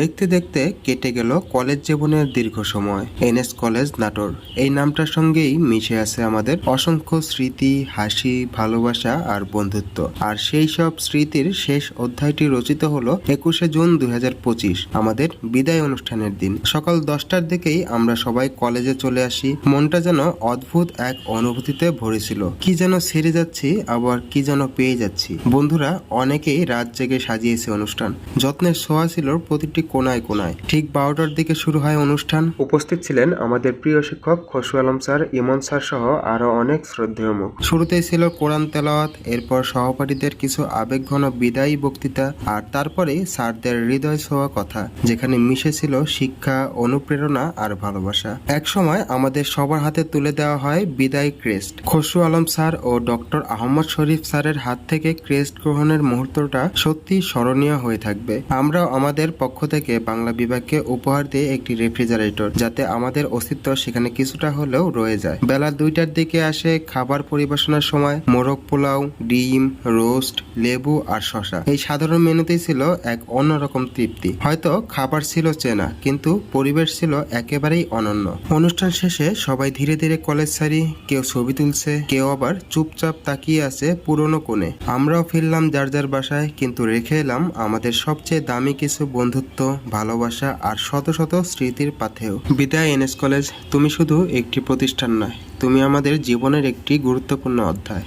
দেখতে দেখতে কেটে গেল কলেজ জীবনের দীর্ঘ সময়। NS college Natore. এই নামটার সঙ্গেই মিশে আছে আমাদের অসংখ্য স্মৃতি, হাসি, ভালোবাসা আর বন্ধুত্ব। আর সেই সব স্মৃতির শেষ অধ্যায়টি রচিত হলো একুশে জুন দুই হাজার পঁচিশ, আমাদের বিদায় অনুষ্ঠানের দিন। সকাল দশটার দিকেই আমরা সবাই কলেজে চলে আসি। মনটা যেন অদ্ভুত এক অনুভূতিতে ভরেছিল কি যেন ছেড়ে যাচ্ছি, আবার কি যেন পেয়ে যাচ্ছি। বন্ধুরা, অনেকেই রাত জেগে সাজিয়েছে অনুষ্ঠান। যত্নের ছোঁয়া ছিল প্রতিটি কোনায় কোনায়। ঠিক বারোটার দিকে শুরু হয় অনুষ্ঠান। উপস্থিত ছিলেন আমাদের প্রিয় শিক্ষক খসরু আলম স্যার ইমন স্যার সহ আরও অনেক শ্রদ্ধেয় মুখ। শুরুতেই ছিল কোরআন তেলাওয়াত এরপর সহপাঠীদের কিছু আবেগঘন বিদায়ী বক্তৃতা আর তারপরে স্যারদের হৃদয় ছোঁয়া কথা যেখানে মিশে ছিল শিক্ষা অনুপ্রেরণা আর ভালোবাসা। এক সময় আমাদের সবার হাতে তুলে দেওয়া হয় বিদায় ক্রেস্ট। খসরু আলম স্যার ও ডক্টর আহমদ শরীফ স্যারের হাত থেকে ক্রেস্ট গ্রহণের মুহূর্তটা সত্যি স্মরণীয় হয়ে থাকবে। আমরাও আমাদের পক্ষ থেকে বাংলা বিভাগকে উপহার দিয়ে একটি রেফ্রিজারেটর, যাতে আমাদের অস্তিত্ব সেখানে কিছুটা হলেও রয়ে যায়। বেলা দুইটার দিকে আসে খাবার পরিবেশনার সময়, মোরগ পোলাও, ডিম, রোস্ট, লেবু আর শশা এই সাধারণ মেনুতেই ছিল এক অন্যরকম তৃপ্তি। হয়তো খাবার ছিল চেনা, কিন্তু পরিবেশ ছিল একেবারেই অনন্য। অনুষ্ঠান শেষে সবাই ধীরে ধীরে কলেজ ছাড়ি, কেউ ছবি তুলছে, কেউ আবার চুপচাপ তাকিয়ে আছে পুরনো কোণে। আমরাও ফিরলাম যার যার বাসায়, কিন্তু রেখে এলাম আমাদের সবচেয়ে দামি কিছু বন্ধুত্ব ভালোবাসা আর শত শত স্মৃতির পাথেও বিদায়, এনএস কলেজ, তুমি শুধু একটি প্রতিষ্ঠান নয়, তুমি আমাদের জীবনের একটি গুরুত্বপূর্ণ অধ্যায়।